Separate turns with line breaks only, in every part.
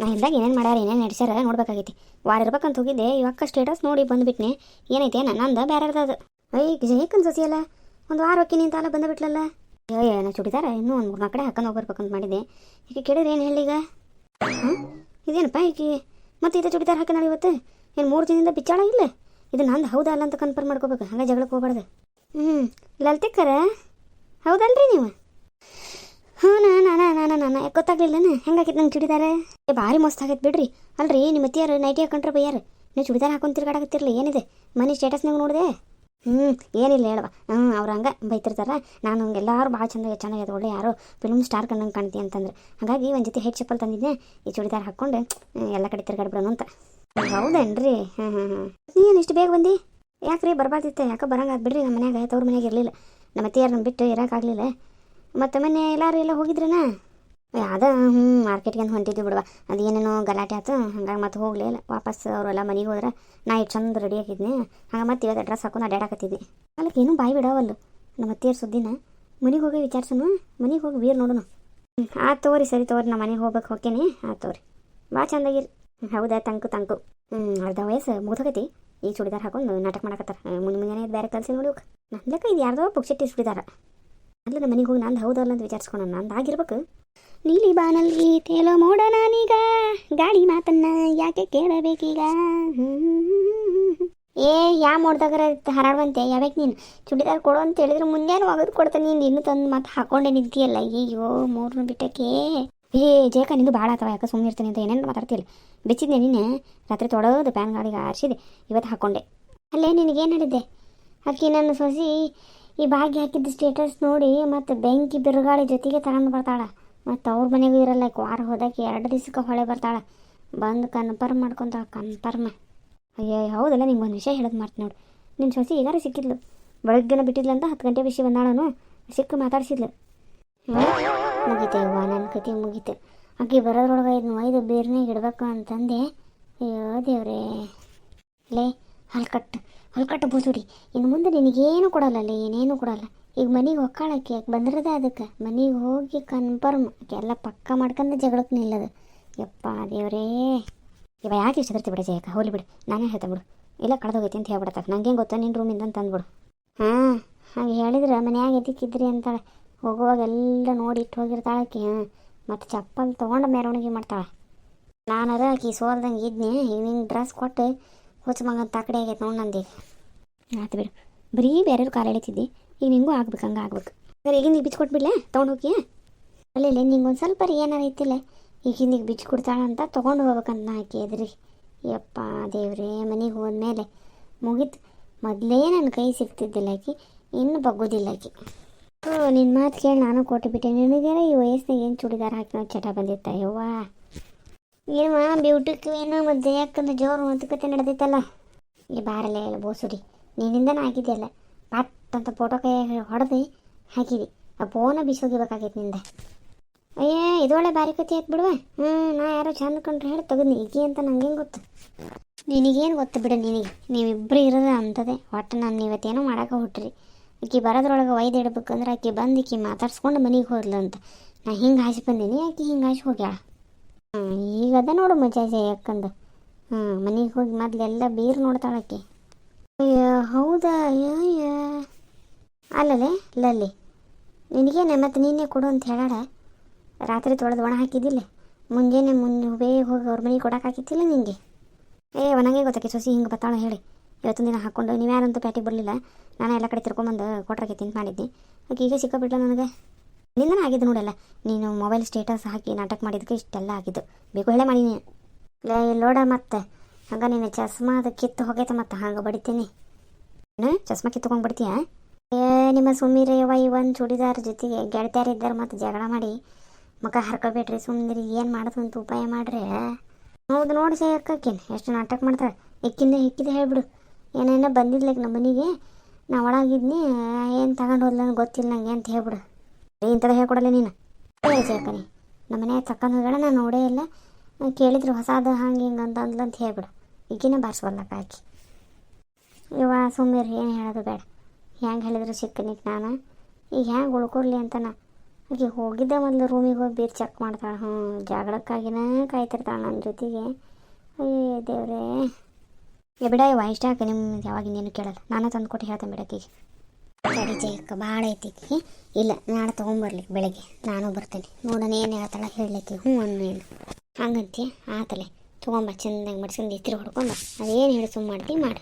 ನಾ ಇದ್ದಾಗ ಏನೇನು ಮಾಡ್ಯಾರ, ಏನೇನು ನಡೆಸ್ಯಾರ ನೋಡ್ಬೇಕಾಗೈತಿ. ವಾರ ಇರ್ಬೇಕಂತ ಹೋಗಿದ್ದೆ, ಇವಾಗ ಸ್ಟೇಟಸ್ ನೋಡಿ ಬಂದುಬಿಟ್ನೆ. ಏನೈತೆ, ನನ್ನಂದ ಅದು. ಐ ಜಯಕ್ಕನ್ ಸೊಸಿಯಲ್ಲ ಒಂದು ವಾರ ಹೊಕ್ಕಿ ನಿಂತಾಲ ಬಂದುಬಿಟ್ಲಲ್ಲ? ಅಯ್ಯೋ ನಾ ಚುಡಿದಾರ ಇನ್ನೂ ಒಂದು ಮೂರು ಕಡೆ ಹಾಕೊಂಡು ಹೋಗ್ಬರ್ಬೇಕಂತ ಮಾಡಿದ್ದೆ. ಈಗ ಕೇಳಿದ್ರೆ ಏನು ಹೇಳೀಗ ಹಾಂ? ಇದೇನಪ್ಪ ಈಗ ಮತ್ತೆ ಇದು ಚುಡಿದಾರ ಹಾಕಿದಾಳೆ ಇವತ್ತು? ಏನು ಮೂರು ದಿನದಿಂದ ಬಿಚ್ಚಾಳ ಇಲ್ಲ? ಇದು ನಂದು ಹೌದಾ ಅಲ್ಲ ಅಂತ ಕನ್ಫರ್ಮ್ ಮಾಡ್ಕೋಬೇಕು. ಹಂಗೆ ಜಗಳಕ್ಕೆ ಹೋಗ್ಬಾರ್ದು. ಹ್ಞೂ ಲಲ್ತಿಕ್ಕರ? ಹೌದಲ್ರಿ ನೀವು? ಹ್ಞೂ, ನಾ ನಾನ ನಾನು ನಾನ ಗೊತ್ತಾಗ್ಲಿಲ್ಲನ ಹೆಂಗಾಗಿತ್ತು ನಂಗೆ ಚುಡಿದಾರ? ಏ, ಭಾರಿ ಮಸ್ತ್ ಆಗೈತೆ ಬಿಡ್ರಿ. ಅಲ್ರಿ, ನಿಮ್ಮ ಅತ್ತಿಯಾರು ನೈಟಿ ಹಾಕೊಂಡ್ರೆ ಬಯ್ಯಾರ? ನೀವು ಚುಡಿದಾರ ಹಾಕೊಂಡು ತಿರ್ಗಾಡಕತ್ತಿರ್ಲಿ, ಏನಿದೆ? ಮನೆ ಸ್ಟೇಟಸ್ನಾಗ ನೋಡಿದೆ? ಹ್ಞೂ, ಏನಿಲ್ಲ ಹೇಳವ ಹ್ಞೂ, ಅವ್ರು ಹಂಗೆ ಬೈತಿರ್ತಾರೆ. ನಾನು ಎಲ್ಲರೂ ಭಾಳ ಚಂದ ಚೆನ್ನಾಗಿದೆ ಒಳ್ಳೆ ಯಾರೋ ಫಿಲ್ಮ್ ಸ್ಟಾರ್ ಕಂಡಂಗೆ ಕಾಣ್ತಿ ಅಂತಂದ್ರೆ. ಹಾಗಾಗಿ ಒಂದು ಜೊತೆ ಹೆಡ್ ಚಪ್ಪಲ್ ತಂದಿದ್ದೆ ಈ ಚುಡಿದಾರ ಹಾಕ್ಕೊಂಡು ಎಲ್ಲ ಕಡೆ ತಿರ್ಗಾಡ್ಬಿಡೋಣ ಅಂತ. ಹೌದೇನ್ರಿ? ಹಾಂ ಹಾಂ ಹಾಂ ನೀನು ಇಷ್ಟು ಬೇಗ ಬಂದು? ಯಾಕ್ರಿ ಬರ್ಬಾರ್ದಿತ್ತೆ? ಯಾಕೋ ಬರಂಗೆ ಬಿಡ್ರಿ ನಮ್ಮ ಮನ್ಯಾಗ? ತವ್ರ ಮನ್ಯಾಗ ಇರಲಿಲ್ಲ. ನಮ್ಮ ಅತ್ತಿಯಾರನ್ನ ಬಿಟ್ಟು ಇರೋಕ್ಕಾಗಲಿಲ್ಲ ಮತ್ತು ಮೊನ್ನೆ ಎಲ್ಲರೂ ಎಲ್ಲ ಹೋಗಿದ್ರನ? ಅದ ಹ್ಞೂ ಮಾರ್ಕೆಟ್ಗೆ ಅಂತ ಹೊಂಟಿದ್ವಿ ಬಿಡುವ ಅದು ಏನೇನೋ ಗಲಾಟೆ ಆಯ್ತು ಹಂಗಾಗಿ ಮತ್ತೆ ಹೋಗಲಿಲ್ಲ ವಾಪಸ್ ಅವರೆಲ್ಲ ಮನೆಗೆ ಹೋದ್ರೆ ನಾ ಇಟ್ಟು ಚಂದ ರೆಡಿ ಆಗಿದ್ನಿ. ಹಂಗೆ ಮತ್ತೆ ಇವತ್ತು ಡ್ರೆಸ್ ಹಾಕೊಂಡು ಅಡ್ಡಾಡಕತ್ತಿದ್ದೆ ಅಲ್ಲಕ್ಕೆ ಏನೂ ಬಾಯಿ ಬಿಡವಲ್ಲು ನಮ್ಮ ಅತ್ತಿಯರ ಸುದ್ದಿನ. ಮನೆಗೆ ಹೋಗಿ ವಿಚಾರಿಸೋನು ಮನೆಗೆ ಹೋಗಿ ವೀರ್ ನೋಡೋನು ಆ, ತೋರಿ, ಸರಿ ತೋರಿ ನಮ್ಮ ಮನೆಗೆ ಹೋಗ್ಬೇಕು ಹೋಗ್ತೇನೆ. ಆ, ತೋರಿ. ಭಾಳ ಚಂದಾಗಿರಿ. ಹೌದಾ, ತಂಕು ತಂಕು. ಹ್ಞೂ ಅರ್ಧ ವಯಸ್ಸು ಮುಗ್ದೋಗೈತಿ. ಈ ಚೂಡಿದಾರ್ ಹಾಕೊಂಡು ನಾಟಕ ಮಾಡಕತ್ತಾರ. ಮುಂದೆ ಮುಂಜಾನೆ ಬೇರೆ ಕಲ್ಸಿ ನೋಡಿ ನಂದಕ್ಕ ಇದು ಯಾರ್ದೋ ಪುಕ್ಷೆಟ್ಟಿ ಚೂಡಿದಾರ. ಅಲ್ಲ ನಮ್ಮ ಮನೆಗೆ ಹೋಗಿ ನಾನು ಹೌದಲ್ಲ ಅಂತ ವಿಚಾರಿಸ್ಕೊಂಡು ನಂದು ಆಗಿರ್ಬೇಕು. ನೀಲಿ ಬಾನಲ್ಲಿ ತೇಲೋ ಮೋಡ ನಾನೀಗ ಗಾಡಿ ಮಾತನ್ನ ಯಾಕೆ ಕೇಳಬೇಕೀಗ? ಏ, ಯಾ ಮೋಡ್ದಾಗರ ಹರಾಡುವಂತೆ? ಯಾವಾಗ ನೀನು? ಚುಡಿದಾರ್ ಕೊಡು ಅಂತ ಹೇಳಿದ್ರೆ ಮುಂಜಾನೆ ಒಗೆದು ಕೊಡ್ತಾನೆ ನೀನು. ಇನ್ನೂ ತಂದು ಮತ್ತೆ ಹಾಕೊಂಡೆ ನಿಂತಿಯಲ್ಲ. ಅಯ್ಯೋ ಮೂರ್ನ ಬಿಟ್ಟಕ್ಕೆ. ಏ ಜೇಕ ನಿಂದು ಭಾಳ ಅಥವಾ ಯಾಕೆ ಸುಮ್ಮನೆ ಇರ್ತೀನಿ ಅಂತ ಏನೇನು ಮಾತಾಡ್ತಿಲ್ಲ ಬಿಚ್ಚಿದ್ದೆ ನೀನು ರಾತ್ರಿ ತೊಡೋದು ಪ್ಯಾನ್ ಗಾಡಿಗೆ ಆರಿಸಿದೆ. ಇವತ್ತು ಹಾಕ್ಕೊಂಡೆ ಅಲ್ಲೇ ನಿನಗೇನು ಹೇಳಿದ್ದೆ? ಅಕ್ಕಿ ನನ್ನ ಸೊಸಿ ಈ ಬಾಗಿ ಹಾಕಿದ್ದ ಸ್ಟೇಟಸ್ ನೋಡಿ ಮತ್ತು ಬೆಂಕಿ ಬಿರುಗಾಳಿ ಜೊತೆಗೆ ತಗೊಂಡು ಬರ್ತಾಳ. ಮತ್ತು ಅವ್ರ ಮನೆಗೂ ಇರಲ್ಲ ವಾರ ಹೋದಕ್ಕೆ ಎರಡು ದಿವ್ಸಕ್ಕೆ ಹೊಳೆ ಬರ್ತಾಳ. ಬಂದು ಕನ್ಫರ್ಮ್ ಮಾಡ್ಕೊಂತಾಳೆ ಕನ್ಫರ್ಮ್ ಅಯ್ಯೋ, ಹೌದಲ್ಲ, ನಿಂಗೆ ಒಂದು ವಿಷಯ ಹೇಳೋದು ಮಾಡ್ತೀನಿ ನೋಡು. ನಿನ್ನ ಸೊಸಿ ಈಗಾರು ಸಿಕ್ಕಿದ್ಲು. ಬೆಳಗ್ಗೆನ ಬಿಟ್ಟಿದ್ಲಂತ ಹತ್ತು ಗಂಟೆ ವಿಷಯ ಬಂದಾಳನು. ಸಿಕ್ಕ ಮಾತಾಡಿಸಿದ್ಲು. ಮುಗಿತೆ ಅವ್ವ ನನ್ನ ಕತೆ ಮುಗೀತು. ಆಕೆ ಬರೋದ್ರೊಳಗೆ ಐದು ಒಯ್ದು ಬೇರೆನೇ ಇಡಬೇಕು ಅಂತಂದೆ. ಅಯ್ಯೋ, ದೇವ್ರೇ. ಲೇ ಹಲ್ಕಟ್ಟು ಹಲ್ಕಟ್ಟು ಬೂಸುಡಿ ಇನ್ನು ಮುಂದೆ ನಿನಗೇನು ಕೊಡಲ್ಲ ಏನೇನು ಕೊಡಲ್ಲ. ಈಗ ಮನೆಗೆ ಹೊಕ್ಕಾಳಕ್ಕೆ ಯಾಕೆ ಬಂದಿರೋದ ಅದಕ್ಕೆ. ಮನೆಗೆ ಹೋಗಿ ಕನ್ಫರ್ಮ್ ಎಲ್ಲ ಪಕ್ಕ ಮಾಡ್ಕೊಂಡು ಜಗಳಕ್ಕೆ ನಿಲ್ಲದು. ಯಪ್ಪ ದೇವರೇ. ಇವ ಯಾಕೆ ಇಷ್ಟ ಬಿಡ ಜಯಕ ಹೋಲಿ ಬಿಡು. ನಾನೇ ಹೇಳ್ತಾ ಬಿಡು. ಇಲ್ಲ, ಕಳೆದೋಗೈತಿ ಅಂತ ಹೇಳ್ಬಿಡತ್ತ. ನಂಗೇನು ಗೊತ್ತಾ? ನಿನ್ನ ರೂಮಿಂದ ಅಂದ್ಬಿಡು ಹಾಂ, ಹಾಗೆ ಹೇಳಿದ್ರೆ ಮನ್ಯಾಗ ಎದಕ್ಕಿದ್ರಿ ಅಂತಾಳೆ. ಹೋಗುವಾಗ ಎಲ್ಲ ನೋಡಿ ಇಟ್ಟು ಹೋಗಿರ್ತಾಳೆ ಆಕಿ. ಹಾಂ, ಮತ್ತು ಚಪ್ಪಲ್ ತೊಗೊಂಡು ಮೆರವಣಿಗೆ ಮಾಡ್ತಾಳೆ. ನಾನು ಆಕಿ ಸೋಲ್ದಂಗೆ ಇದ್ನಿ. ನಿಂಗೆ ಡ್ರೆಸ್ ಕೊಟ್ಟು ಹುಚ್ಚ ಮಗ ತಾಕಡೆ ಆಗೈತೆ ನೋಡಿ ನಂದು ಈಗ. ಆಯ್ತು ಬಿಡು. ಬರೀ ಬೇರೆಯವ್ರು ಕಾಲು ಎಳಿತಿದ್ದಿ. ಈಗ ನಿಂಗೂ ಆಗ್ಬೇಕು, ಹಂಗೆ ಆಗ್ಬೇಕು. ಸರಿ ಈಗ ನೀನು ಬಿಚ್ಚು ಕೊಟ್ಬಿಡ್ಲೆ ತೊಗೊಂಡು ಹೋಗಿ ಅಲ್ಲೇ ನಿಂಗೆ ಒಂದು ಸ್ವಲ್ಪ ರೀ ಏನಾರು ಐತಿಲ್ಲ ಈಗ ಹಿಂದಿಗೆ ಬಿಚ್ಚು ಕೊಡ್ತಾಳ ಅಂತ ತೊಗೊಂಡು ಹೋಗ್ಬೇಕಂತ ನಾ ಕೇದ್ರಿ ಯಪ್ಪ ದೇವ್ರೇ, ಮನೆಗೆ ಹೋದ್ಮೇಲೆ ಮುಗೀತು. ಮೊದಲೇ ನನ್ನ ಕೈ ಸಿಗ್ತಿದ್ದಿಲ್ಲ ಆಕಿ. ಇನ್ನು ಬಗ್ಗೋದಿಲ್ಲ ಆಕಿ. ಓ ನಿನ್ನ ಮಾತು ಕೇಳಿ ನಾನು ಕೊಟ್ಟು ಬಿಟ್ಟೆ ಈ ವಯಸ್ಸಿನಾಗ ಏನು ಚೂಡಿದಾರ ಹಾಕಿ ಚಟ ಬಂದಿತ್ತ? ಯವ್ವ. ಏನಮ್ಮ ಬ್ಯೂಟಿ ಕ್ವೀನು ಮತ್ತು ಯಾಕಂದ್ರೆ ಜೋರು ಮಾತುಕತೆ ನಡೆದೈತಲ್ಲ ಈ ಬಾರಲ್ಲೇ ಇಲ್ಲ ಬೋಸುಡಿ ನಿನ್ನಿಂದನೇ ಆಗಿದೆಯಲ್ಲ ಪಟ್ ಅಂತ ಫೋಟೋ ಕೈ ಹೊಡೆದು, ಹಾಕಿದಿ. ಆ ಫೋನ ಬಿಸೋಗಿಬೇಕಾಗೈತೆ ನಿಂದ. ಅಯ್ಯೇ ಇದೊಳ್ಳೆ ಬಾರಿ ಕತೆ ಆಯ್ತು ಬಿಡುವ. ಹ್ಞೂ ನಾ ಯಾರೋ ಚಂದ ಕಂಡ್ರೆ ಹೇಳಿ ತೆಗೆದ್ನಿ ಈಗಿ ಅಂತ ನಂಗೇನು ಗೊತ್ತು. ನಿನಗೇನು ಗೊತ್ತು ಬಿಡು ನಿನಗೆ. ನೀವಿಬ್ಬರು ಇರೋದು ಅಂತದೆ ಒಟ್ಟು ನಾನು ಇವತ್ತೇನೋ ಮಾಡಕ್ಕೆ ಹುಟ್ಟ್ರಿ ಆಕಿ ಬರೋದ್ರೊಳಗೆ ಒಯ್ದು ಇಡ್ಬೇಕಂದ್ರೆ ಆಕೆ ಬಂದು ಈಕಿ ಮಾತಾಡ್ಸ್ಕೊಂಡು ಮನೆಗೆ ಹೋದ್ಲು ಅಂತ. ನಾ ಹಿಂಗೆ ಹಾಸಿ ಬಂದೀನಿ, ಆಕೆ ಹಿಂಗೆ ಹಾಸಿ ಹೋಗ್ಯಾಳ. ಈಗ ಅದ ನೋಡು ಮಜಾ ಯಾಕಂದು ಹಾಂ ಮನೆಗೆ ಹೋಗಿ ಮೊದ್ಲೆಲ್ಲ ಬೀರು ನೋಡ್ತಾಳೆ ಅಯ್ಯ, ಹೌದಾ? ಅಯ್ಯ ಅಲ್ಲಲೇ ಲಲ್ಲಿ ನಿನಗೇನೆ ಮತ್ತು ನೀನೇ ಕೊಡು ಅಂತ ಹೇಳಾಡ. ರಾತ್ರಿ ತೊಳೆದು ಒಣ ಹಾಕಿದ್ದಿಲ್ಲ. ಮುಂಜಾನೆ ಮುನ್ನ ಬೇಗ ಹೋಗಿ ಅವ್ರ ಮನೆಗೆ ಕೊಡಕ್ಕೆ ಹಾಕಿತ್ತಿಲ್ಲ ನಿಂಗೆ? ಏ, ಒಣಗೆ ಗೊತ್ತಾಕಿ ಸೊಸಿ ಹಿಂಗೆ ಬತ್ತಾಳ ಹೇಳಿ. ಇವತ್ತೊಂದು ದಿನ ಹಾಕ್ಕೊಂಡು ನೀವು ಯಾರಂತೂ ಪ್ಯಾಟಿಗೆ ಬರಲಿಲ್ಲ. ನಾನು ಎಲ್ಲ ಕಡೆ ತಿರ್ಕೊಂಬಂದು ಕೊಟ್ರಕ್ಕೆ ತಿಂತ ಮಾಡಿದ್ದೆ ಆಕೆ ಈಗ ಸಿಕ್ಕಾಬಿಟ್ಲ ನನಗೆ? ನಿಂದನೇ ಆಗಿದ್ದು ನೋಡಲ್ಲ. ನೀನು ಮೊಬೈಲ್ ಸ್ಟೇಟಸ್ ಹಾಕಿ ನಾಟಕ ಮಾಡಿದಕ್ಕೆ ಇಷ್ಟೆಲ್ಲ ಆಗಿದ್ದು. ಬೇಕು ಹೇಳೇ ಮಾಡೀನಿ ಲೇ ಲೋಡ ಮತ್ತೆ. ಹಂಗೆ ನೀನು ಚಸ್ಮಾ ಅದು ಕಿತ್ತು ಹೋಗೈತೆ ಮತ್ತೆ. ಹಂಗೆ ಬಡಿತೀನಿ. ಏನು ಚಸ್ಮಾ ಕಿತ್ತುಕೊಂಡು ಬಿಡ್ತೀಯಾ? ಏ, ನಿಮ್ಮ ಸುಮ್ಮೀರಯ್ಯವ ಈ ಒಂದು ಚೂಡಿದಾರ ಜೊತೆಗೆ ಗೆಳತಿಯಾರಿದ್ದಾರೆ ಮತ್ತು ಜಗಳ ಮಾಡಿ ಮುಖ ಹರ್ಕೋಬೇಡ್ರಿ ಸುಮ್ಮನಿರಿ ಏನು ಮಾಡೋದು ಅಂತ ಉಪಾಯ ಮಾಡ್ರಿ? ಹೌದು, ನೋಡಿ ಸೇರ್ಕಕ್ಕೇನು ಎಷ್ಟು ನಾಟಕ ಮಾಡ್ತಾಳೆ. ಎಕ್ಕಿಂದ ಹೆಕ್ಕಿದೆ ಹೇಳ್ಬಿಡು. ಏನೇನೋ ಬಂದಿದ್ಲಕ್ಕೆ ನಮ್ಮ ಮನೆಗೆ. ನಾ ಒಳಗಿದ್ನಿ. ಏನು ತಗೊಂಡು ಹೋದ್ಲ ಗೊತ್ತಿಲ್ಲ ನಂಗೆ ಅಂತ ಹೇಳ್ಬಿಡು. ಇಂಥದ್ದು ಹೇಳ್ಕೊಡಲ್ಲ ನೀನು. ಹೇಳಿ ಸೇರ್ಕನಿ ನಮ್ಮ ಮನೆ ಹೋಗೋಣ ನಾನು ನೋಡೇ ಇಲ್ಲ. ನಾನ್ ಕೇಳಿದ್ರು ಹೊಸದು ಹಂಗೆ ಹಿಂಗೆ ಅಂತ ಅಂದ್ಲು ಅಂತ ಹೇಳ್ಬಿಡು. ಈಗಿನ ಬಾರಿಸ್ಬಲ್ಲಕ್ಕ ಆಕಿ. ಇವ ಸುಮ್ಮೀರ್ ಏನು ಹೇಳೋದು ಬೇಡ. ಹೆಂಗೆ ಹೇಳಿದ್ರು ಸಿಕ್ಕನಿಕ್ ನಾನು? ಈಗ ಹ್ಯಾಂಗೆ ಉಳ್ಕೊರ್ಲಿ ಅಂತ ನಾ. ಆಕೆ ಹೋಗಿದ್ದೆ ಒಂದು ರೂಮಿಗೆ ಹೋಗಿ ಬೀರ್ ಚೆಕ್ ಮಾಡ್ತಾಳೆ. ಹ್ಞೂ ಜಗಳಕ್ಕಾಗಿನ ಕಾಯ್ತಿರ್ತಾಳೆ ನನ್ನ ಜೊತೆಗೆ. ಅಯ್ಯ ದೇವ್ರೇ. ಬಿಡ ಇವ ಇಷ್ಟ ಹಾಕಿ ನಿಮ್ಮ ಯಾವಾಗ ಇನ್ನೇನು ಕೇಳಲ್ಲ. ನಾನು ತಂದು ಕೊಟ್ಟು ಹೇಳ್ತೇನೆ ಬಿಡಕ್ಕಿಗೆ. ಸರಿ ಜಯಕ್ಕ ಭಾಳ ಐತಿ. ಇಲ್ಲ, ನಾಳೆ ತೊಗೊಂಬರ್ಲಿ ಬೆಳಗ್ಗೆ. ನಾನು ಬರ್ತೇನೆ. ನೋಡೋಣ ಏನು ಹೇಳ್ತಾಳೆ, ಹೇಳಲಿಕ್ಕೆ ಹ್ಞೂ ಅನ್ನ ಏನು ಹಂಗಂತಿ, ಆತಲೆ. ತೊಗೊಂಬ, ಚೆಂದಾಗಿ ಮಡ್ಸ್ಕೊಂಡು ಇತ್ತಿರು ಹೊಡ್ಕೊಂಡು ಅದೇನು ಹೇಳಿ ಸುಮ್ಮ ಮಾಡ್ತಿ, ಮಾಡಿ.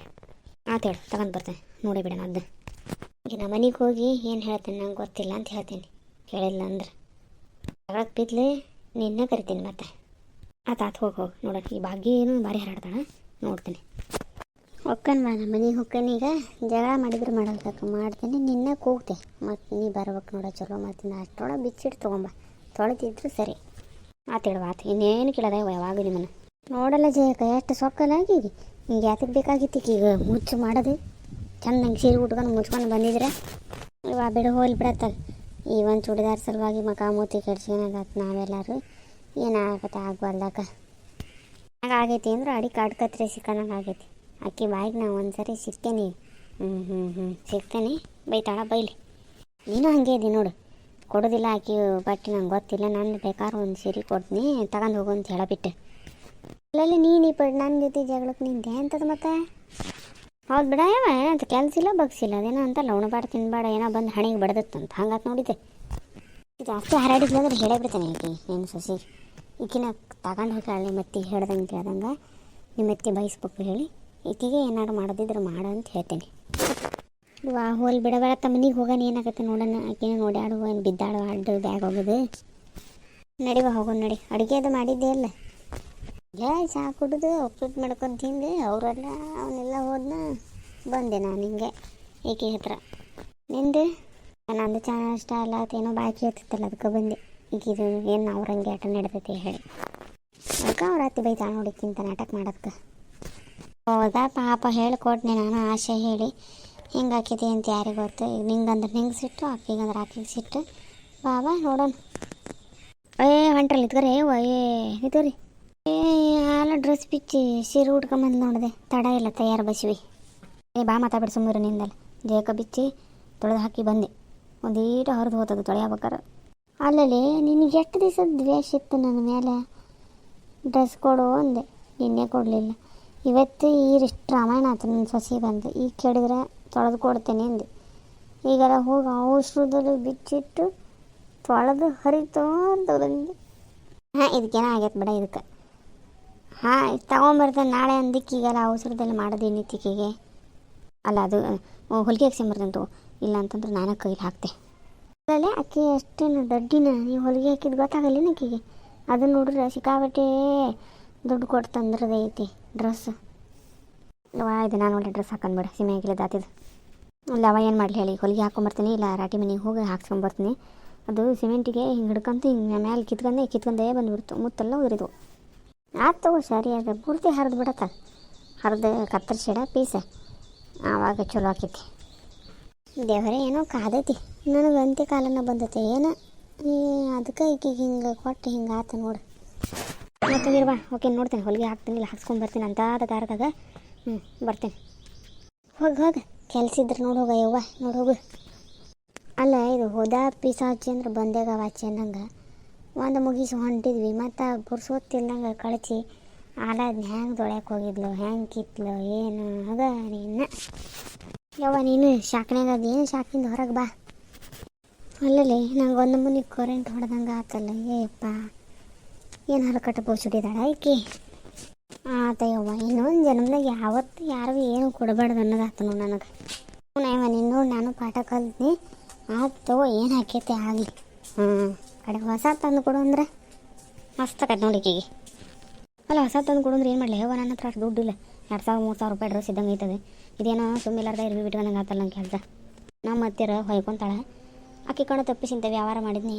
ಆತು ಹೇಳು, ತಗೊಂಡು ಬರ್ತೇನೆ. ನೋಡಿ ಬಿಡೋಣ ಅದು ಈಗ ನಮ್ಮ ಮನೆಗೆ ಹೋಗಿ ಏನು ಹೇಳ್ತೇನೆ ನಂಗೆ ಗೊತ್ತಿಲ್ಲ ಅಂತ ಹೇಳ್ತೀನಿ. ಹೇಳಿಲ್ಲ ಅಂದ್ರೆ. ಜಗಳಕ್ಕೆ ಬಿದ್ಲೆ, ನಿನ್ನ ಕರಿತೀನಿ ಮತ್ತೆ. ಆತ, ಆತು ಹೋಗಿ ಹೋಗಿ. ನೋಡೋಣ, ಈ ಭಾಗ್ಯನು ಭಾರಿ ಹರಡ್ತಾಳೆ ನೋಡ್ತೀನಿ. ಹೊಕ್ಕನ್ ಬಾ ನಮ್ಮ ಮನೆಗೆ ಹೊಕ್ಕನೀಗ ಜಗಳ ಮಾಡಿದ್ರೆ ಮಾಡಲ್ತಕ್ಕ ಮಾಡ್ತೀನಿ, ನಿನ್ನ ಕೂಗ್ತೆ. ಮತ್ತು ನೀ ಬರ್ಬೇಕು ನೋಡ, ಚಲೋ ಮತ್ತು ಅಷ್ಟೊಳಗೆ ಬಿಚ್ಚಿಟ್ಟು ತೊಗೊಂಬ. ತೊಳೆದಿದ್ರು ಸರಿ. ಆತೇಳುವ ಆತ, ಇನ್ನೇನು ಕೇಳದ ಯಾವಾಗ ನಿಮ್ಮನ್ನು. ನೋಡಲ್ಲ ಜಯಕ ಎಷ್ಟು ಸೊಕ್ಕಲಾಗಿ ಹಿಂಗೆ ಯಾತಕ್ಕೆ ಬೇಕಾಗಿತ್ತು ಈಗ ಮುಚ್ಚು ಮಾಡೋದು? ಚಂದಂಗೆ ಸೀರೆ ಉಟ್ಕೊಂಡು ಮುಚ್ಕೊಂಡು ಬಂದಿದ್ರೆ? ಇವ ಬಿಡು, ಹೋಗ್ಲಿ ಬಿಡತ್ತಲ್ಲ ಈ ಒಂದು ಚೂಡಿದಾರ್ ಸಲುವಾಗಿ ಮಕ ಮೂತಿ ಕೆಡ್ಸ್ಕೊಳಕತ್ ನಾವೆಲ್ಲರೂ. ಏನಾಗತ್ತೆ ಆಗ್ಬಾರ್ದಕ್ಕ ಆಗೈತಿ ಅಂದ್ರೆ ಅಡಿ ಕಾಡ್ಕತ್ರೆ ಸಿಕ್ಕಂಗೆ ಆಗೈತಿ. ಅಕ್ಕಿ ಬಾಯಿಗೆ ನಾವು ಒಂದ್ಸರಿ ಸಿಗ್ತೇನೆ. ಹ್ಞೂ ಹ್ಞೂ ಹ್ಞೂ ಸಿಗ್ತೇನೆ. ಬೈತಾಳ ಬೈಲಿ. ನೀನು ಹಂಗೆ ಇದೆ ನೋಡು. ಕೊಡೋದಿಲ್ಲ ಆಕಿ ಬಟ್ಟೆ ನಂಗೆ ಗೊತ್ತಿಲ್ಲ. ನಾನು ಬೇಕಾದ್ರೆ ಒಂದು ಸೀರೆ ಕೊಡ್ತೀನಿ, ತಗೊಂಡು ಹೋಗು ಅಂತ ಹೇಳಬಿಟ್ಟೆ. ಅಲ್ಲಲ್ಲಿ ನೀನು ಈ ಪಡ್ ನನ್ನ ಜೊತೆ ಜಗಳಕ್ಕೆ ನಿಂತೆ ಅಂತದ ಮತ್ತೆ? ಹೌದು ಬಿಡ ಯಾವ ಏನಂತ ಕೆಲಸ ಇಲ್ಲ ಬಗ್ಸಿಲ್ಲ ಅದೇನೋ ಅಂತಲ್ಲ ಉಣಬಾರ್ದು ತಿನ್ಬೇಡ ಏನೋ ಬಂದು ಹಣೆಗೆ ಬಡ್ದತ್ತಂತ ಹಂಗಾತ್ ನೋಡಿದ್ದೆ. ಜಾಸ್ತಿ ಹರಡಿದ್ಲು ಅಂದ್ರೆ ಹೇಳೇ ಬಿಡ್ತಾನೆ ಆಕೆ ಏನು ಸಸಿ. ಈಕಿನ ತಗೊಂಡು ಹೋಗ್ತಾಳೆ ಮತ್ತೆ ಹೇಳ್ದಂಗೆ ಕೇಳ್ದಂಗೆ ನಿಮ್ಮ ಮತ್ತೆ ಬಯಸ್ಬೇಕು ಹೇಳಿ. ಈಕಿಗೆ ಏನಾರು ಮಾಡೋದಿದ್ರೆ ಮಾಡ ಅಂತ ಹೇಳ್ತೇನೆ. ವಾ ಹೋಲ್ ಬಿಡಬೇಡ ತಮ್ಮನಿಗೆ ಹೋಗೋಣ ಏನಾಗುತ್ತೆ ನೋಡೋಣ. ಆಕೆ ನೋಡ್ಯಾಡು ಏನು ಬಿದ್ದಾಳು, ಆಡ್ದು, ಬ್ಯಾಗ್ ಹೋಗೋದು. ನಡಿವ ಹೋಗೋಣ ನಡಿ. ಅಡುಗೆ ಅದು ಮಾಡಿದ್ದೆ ಇಲ್ಲ ಇಲ್ಲ ಚಹಾ ಕುಡಿದು ಉಪ್ಪಿಟ್ಟು ಮಾಡ್ಕೊಂಡು ತಿಂದು. ಅವರೆಲ್ಲ ಅವನ್ನೆಲ್ಲ ಹೋದ್ನ ಬಂದೆ ನಾನು ಹಿಂಗೆ ಈಕೆ ಹತ್ರ. ನಿಂದು? ನಂದು ಚಹಾ ಇಷ್ಟ ಅಲ್ಲ, ಅದೇನೋ ಬಾಕಿ ಇರ್ತಿತ್ತಲ್ಲ, ಅದಕ್ಕೆ ಬಂದೆ. ಈಗ ಇದು ಏನು ಅವ್ರಂಗೆ ಆಟ ನಡ್ದೈತಿ ಹೇಳಿ. ಅದಕ್ಕೆ ಅವ್ರ ಹತ್ತಿ ಬೈತಾಳ ನೋಡಿಕ್ಕಿಂತ ನಾಟಕ ಮಾಡೋದಕ್ಕೆ. ಹೌದಾ? ಪಾಪ ಹೇಳ್ಕೊಟ್ನೆ, ನಾನು ಆಸೆ ಹೇಳಿ. ಹಿಂಗೆ ಹಾಕಿದೆ ಅಂತ ಯಾರಿಗೆ ಗೊತ್ತು? ಈಗ ನಿಂಗಂದ್ರೆ ನಿಂಗೆ ಸಿಟ್ಟು ಆಕಿಗಂದ್ರೆ ಆಕಿಗೆ ಸಿಟ್ಟು ಬಾಬಾ, ನೋಡೋಣ. ಏ, ಹೊಂಟ್ರಲ್ಲಿ ಇದ್ಕರೆ ಏ ನಿಂತ್ಕೊರಿ ಏ, ಹಾಲ ಡ್ರೆಸ್ ಬಿಚ್ಚಿ, ಸೀರೆ ಉಟ್ಕೊಂಬಂದು ನೋಡಿದೆ. ತಡ ಇಲ್ಲ, ತಯಾರು ಬಸಿವಿ. ಏ, ಬಾ, ಮಾತಾಡ್ಬಿಡಿ ಸುಮ್ಮನೆ ನಿಂದಲ್ಲ. ಜೇಕ ಬಿಚ್ಚಿ, ತೊಳೆದು ಹಾಕಿ ಬಂದೆ. ಒಂದೀಟ ಹೊರದು ಹೋತದು ತೊಳೆಯಬೇಕಾರೆ. ಅಲ್ಲಲ್ಲಿ ನಿನಗೆ ಎಷ್ಟು ದಿವಸ ದ್ವೇಷ ಇತ್ತು ನನ್ನ ಮೇಲೆ ಡ್ರೆಸ್ ಕೊಡು ಅಂದೆ. ನಿನ್ನೆ ಕೊಡಲಿಲ್ಲ. ಇವತ್ತು ಈರಿಷ್ಟು ರಾಮಾಯಣ ಆಯ್ತು, ನನ್ನ ಸಸಿ ಬಂದು. ಈಗ ಕೇಳಿದ್ರೆ ತೊಳೆದು ಕೊಡ್ತೇನೆ ಅಂದೆ. ಈಗೆಲ್ಲ ಹೋಗಿ ಔಷಧದಲ್ಲಿ ಬಿಚ್ಚಿಟ್ಟು ತೊಳೆದು ಹರಿತು ಅಂತ ಬಂದೆ. ಹಾಂ ಇದಕ್ಕೇನೋ ಆಗೈತೆ ಬಿಡ ಇದಕ್ಕೆ. ಹಾಂ ತಗೊಂಬರ್ತೇನೆ ನಾಳೆ ಅಂದಿಕ್ಕೆ ಈಗೆಲ್ಲ ಔಷಧದಲ್ಲಿ ಮಾಡೋದು ಇನ್ನಿತ್ತಿಕೆಗೆ ಅಲ್ಲ, ಅದು ಹೊಲಿಗೆ ಹಾಕ್ಸ್ಕೊಂಬರ್ತಂತು ಇಲ್ಲ ಅಂತಂದ್ರೆ ನಾನು ಕೈಲಿ ಹಾಕ್ತೆ. ಅಲ್ಲೇ ಅಕ್ಕಿ ಅಷ್ಟೇನು ದಡ್ಡಿನ ನೀವು ಹೊಲಿಗೆ ಹಾಕಿದ್ದು ಗೊತ್ತಾಗಲ್ಲ ಆಕಿಗೆ? ಅದನ್ನ ನೋಡಿದ್ರೆ ಸಿಕ್ಕಾಬಟ್ಟೆ ದುಡ್ಡು ಕೊಟ್ಟು ತಂದ್ರದೈತಿ ಡ್ರೆಸ್ ಇದು ನಾನು ಒಳ್ಳೆ ಡ್ರೆಸ್ ಹಾಕೊಂಡ್ಬಿಡ ಸಿಮೆ ಆಗಿಲ್ಲ ದಾತಿದು. ಅಲ್ಲ ಅವ ಏನು ಮಾಡಲಿ ಹೇಳಿ? ಹೊಲಿಗೆ ಹಾಕೊಂಬರ್ತೀನಿ, ಇಲ್ಲ ರಾಟಿ ಮನೆಗೆ ಹೋಗಿ ಹಾಕ್ಸ್ಕೊಂಬರ್ತೀನಿ. ಅದು ಸಿಮೆಂಟಿಗೆ ಹಿಂಗೆ ಹಿಡ್ಕೊಂತ ಹಿಂಗೆ ಮೇಲೆ ಕಿತ್ಕೊಂಡೆ, ಕಿತ್ಕೊಂಡೇ ಬಂದ್ಬಿಡ್ತು. ಮುತ್ತೆಲ್ಲ ಉದುರಿದ್ವು. ಆತು ತಗೋ ಸರಿ ಅದು ಪೂರ್ತಿ ಹರಿದು ಬಿಡತ್ತ. ಹರಿದು ಕತ್ತರಿಸಿಡ ಪೀಸ. ಆವಾಗ ಚಲೋ ಆಕೈತಿ. ದೇವರೇ, ಏನೋ ಕಾದೈತಿ. ನನಗೆ ಅಂತ್ಯ ಕಾಲನ ಬಂದೈತೆ. ಏನೋ? ಅದಕ್ಕೆ ಈಗ ಹಿಂಗೆ ಕೊಟ್ಟು ಹಿಂಗೆ ಆತ ನೋಡು. ಮತ್ತೆ ಬಾ ಓಕೆ, ನೋಡ್ತೇನೆ. ಹೊಲಿಗೆ ಹಾಕ್ತೀನಿ, ಇಲ್ಲ ಹಾಕ್ಸ್ಕೊಂಬರ್ತೀನಿ ಅಂತ ದಾರದಾಗ ಹ್ಞೂ ಬರ್ತೇನೆ. ಹೋಗಿ ಹೋಗಿ. ಕೆಲಸ ಇದ್ರೆ ನೋಡಿ ಹೋಗ ಯವ್ವ ನೋಡಿ ಹೋಗು. ಅಲ್ಲ, ಇದು ಹೋದ ಪಿಸಾಚಿ ಅಂದ್ರೆ ಬಂದೇಗ ವಾಚಿ ಅನ್ನಂಗೆ. ಒಂದು ಮುಗಿಸಿ ಹೊಂಟಿದ್ವಿ. ಮತ್ತು ಬುರ್ಸೋತಿಲ್ದಂಗೆ ಕಳಚಿ ಆಲ ಹ್ಯಾಂಗೆ ದೊಳಕ್ಕೆ ಹೋಗಿದ್ಲು? ಹ್ಯಾಂಗೆ ಕಿತ್ಲು? ಏನು? ಆಗ ನೀನು ಯವ್ವ, ನೀನು ಶಾಕ್ನ್ಯಾಗ ಅದು? ಏನು ಶಾಕಿಂದ ಹೊರಗೆ ಬಾ. ಅಲ್ಲಲ್ಲಿ, ನಂಗೆ ಒಂದು ಮುನಿ ಕರೆಂಟ್ ಹೊಡೆದಂಗೆ ಆತಲ್ಲ ಏಯಪ್ಪ ಏನು ಹರಕಟ್ಟ ಬೋಸುಡಿದಾಳ ಈಕಿ ಆತಯ್ಯವ್ವ ಇನ್ನೊಂದು ಜನ್ಮದಾಗ ಯಾವತ್ತು ಯಾರಿಗೂ ಏನು ಕೊಡಬಾರ್ದು ಅನ್ನೋದಾತ ನೋಡು ನನಗೆ. ನಾವ ನೀನು ನೋಡಿ ನಾನು ಪಾಠ ಕಲ್ತೀನಿ. ಆತು ಏನು ಹಾಕೈತೆ ಆಗಲಿ. ಹ್ಞೂ ಕಡೆ ಹೊಸ ತಂದು ಕೊಡು ಅಂದ್ರೆ. ಮಸ್ತ್ ಕಟ್ ನೋಡಿ ಈಕಿಗೆ. ಅಲ್ಲ, ಹೊಸ ತಂದು ಕೊಡು ಅಂದ್ರೆ ಏನು ಮಾಡಲಿ? ಯವ್ವ ನನ್ನ ಹತ್ರ ಅಷ್ಟು ದುಡ್ಡಿಲ್ಲ ಎರಡು ಸಾವಿರ, ಮೂರು ಸಾವಿರ ರೂಪಾಯಿ ಡ್ರೆಸ್ ಇದ್ದಂಗೆ ಐತದೆ. ಇದೇನೋ ಸುಮ್ಮಿಲ್ಲಾರ್ದ ಇರ್ವಿ ಬಿಟ್ಕೊಂಡಂಗೆ ಆತಲ್ಲ ನಂಗೆ ಕೆಲಸ. ನಮ್ಮ ಹತ್ತಿರ ಹೊಯ್ಕೊಂತಾಳೆ. ಆಕೆ ಕಣ ತಪ್ಪಿಸಿಂತ ವ್ಯವಹಾರ ಮಾಡಿದ್ನಿ.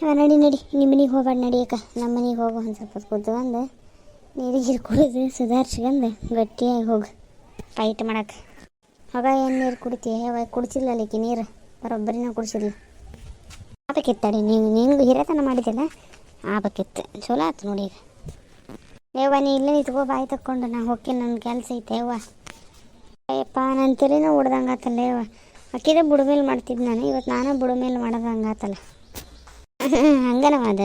ಹಾಂ, ನಡಿ ನಡಿ. ನಿಮ್ಮ ಮನೆಗೆ ಹೋಗಬೇಡ ನಡಿಯಕ್ಕ ನಮ್ಮ ಮನೆಗೆ ಹೋಗು ಒಂದು ಸ್ವಲ್ಪ ಕೂತ್ಕೊಂಡು ನೀರಿಗೆ ಕುಡಿದು ಸುಧಾರಿಸ್ಕೊಂಡು ಗಟ್ಟಿಯಾಗಿ ಹೋಗು. ಟೈಟ್ ಮಾಡಕ್ಕೆ ಆಗ ಏನು ನೀರು ಕುಡಿತೀಯ? ಯಾವಾಗ ಕುಡಿಸಿಲ್ಲ ಅಲ್ಲಿಕ್ಕೆ ನೀರು. ಬರೋಬ್ಬರಿನ ಕುಡಿಸಿಲ್ಲ ಆಬೇಕಿತ್ತಡಿ ನೀವು ನಿಂಗೆ ಹಿರೇತನ ಮಾಡಿದ್ದಿಲ್ಲ ಆಬೇಕಿತ್ತು ಚಲೋ ಆಯ್ತು ನೋಡಿ ಈಗ. ಯವ್ವ, ನೀ ಇಲ್ಲೇ ನಿಂತ್ಕೋ, ಬಾಯಿ ತಕ್ಕೊಂಡು. ನಾ ಹೋಗಿ ನನ್ನ ಕೆಲಸ ಐತೆ, ಯವ್ವ. ಅಯ್ಯಪ್ಪ ನನ್ನ ತಲೆನೂ ಹೊಡ್ದಂಗೆ ಆತಲ್ಲ, ಯವ್ವ. ಅಕ್ಕಿದೆ ಬುಡ ಮೇಲೆ ಮಾಡ್ತಿದ್ದು ನಾನು. ಇವತ್ತು ನಾನು ಬುಡ ಮೇಲೆ ಮಾಡೋದಂಗೆ ಆತಲ್ಲ. ಹಂಗನವ ಅದ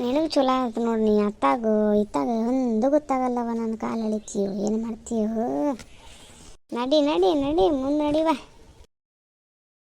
ನಿನಗೆ ಚಲೋ ಆಯ್ತು ನೋಡಿ ನೀ ಅತ್ತಾಗು, ಇತ್ತಾಗ, ಒಂದು ಗೊತ್ತಾಗಲ್ಲವ ನನ್ನ ಕಾಲು ಎಳಿತೀಯೋ ಏನು ಮಾಡ್ತೀಯೋ. ನಡಿ ನಡಿ ನಡಿ ಮುಂದೆ ನಡಿವ